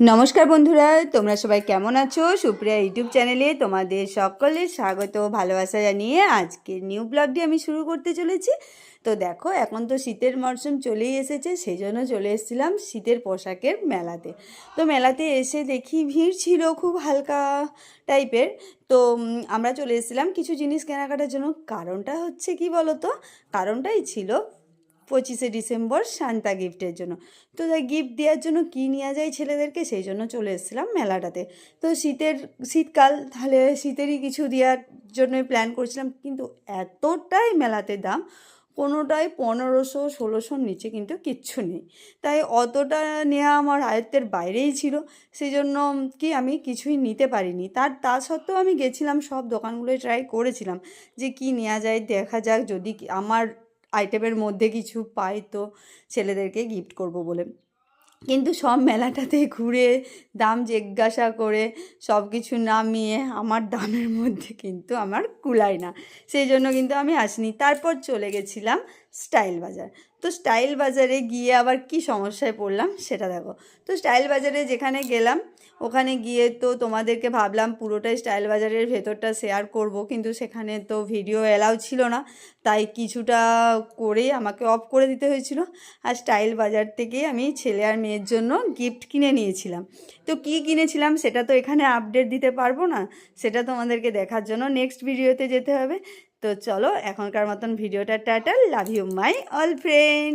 নমস্কার বন্ধুরা, তোমরা সবাই কেমন আছো? সুপ্রিয়া ইউটিউব চ্যানেলে তোমাদের সকলের স্বাগত ভালোবাসা জানিয়ে আজকের নিউ ব্লগটি আমি শুরু করতে চলেছি। তো দেখো, এখন তো শীতের মরশুম চলেই এসেছে সেই জন্য চলে এসেছিলাম শীতের পোশাকের মেলাতে। তো মেলাতে এসে দেখি ভিড় ছিল খুব হালকা টাইপের। তো আমরা চলে এসেছিলাম কিছু জিনিস কেনাকাটার জন্য। কারণটা হচ্ছে কি বলো তো কারণটাই ছিল পঁচিশে ডিসেম্বর শান্তা গিফটের জন্য। তো তাই গিফট দেওয়ার জন্য কী নেওয়া যায় ছেলেদেরকে সেই জন্য চলে এসেছিলাম মেলাটাতে। তো শীতের, শীতকাল তাহলে শীতেরই কিছু দেওয়ার জন্যই প্ল্যান করছিলাম, কিন্তু এতটাই মেলাতে দাম, কোনোটাই পনেরোশো, ষোলোশোর নিচে কিন্তু কিচ্ছু নেই। তাই অতটা নেওয়া আমার আয়ত্তের বাইরেই ছিল সেই জন্য কি আমি কিছুই নিতে পারিনি। তার, তা সত্ত্বেও আমি গেছিলাম, সব দোকানগুলোয় ট্রাই করেছিলাম যে কি নেওয়া যায়, দেখা যাক যদি আমার আইটেমের মধ্যে কিছু পাই তো ছেলেদেরকে গিফট করব বলে। কিন্তু সব মেলাটাতে ঘুরে দাম জিজ্ঞাসা করে সব কিছু নামিয়ে আমার দামের মধ্যে কিন্তু আমার কুলাই না। সেই জন্য কিন্তু আমি আসিনি। তারপর চলে গেছিলাম স্টাইল বাজার। তো স্টাইল বাজারে গিয়ে আবার কি সমস্যায় পড়লাম সেটা দেখো। তো স্টাইল বাজারে যেখানে গেলাম, ওখানে গিয়ে তো তোমাদেরকে ভাবলাম পুরোটাই স্টাইল বাজারের ভেতরটা শেয়ার করব, কিন্তু সেখানে তো ভিডিও অ্যালাউ ছিল না। তাই কিছুটা করেই আমাকে অফ করে দিতে হয়েছিল। আর স্টাইল বাজার থেকেই আমি ছেলে আর মেয়ের জন্য গিফট কিনে নিয়েছিলাম। তো কি কিনেছিলাম সেটা তো এখানে আপডেট দিতে পারব না, সেটা তোমাদেরকে দেখার জন্য নেক্সট ভিডিওতে যেতে হবে। তো চলো এখনকার মতন ভিডিওটা tata love you my all friend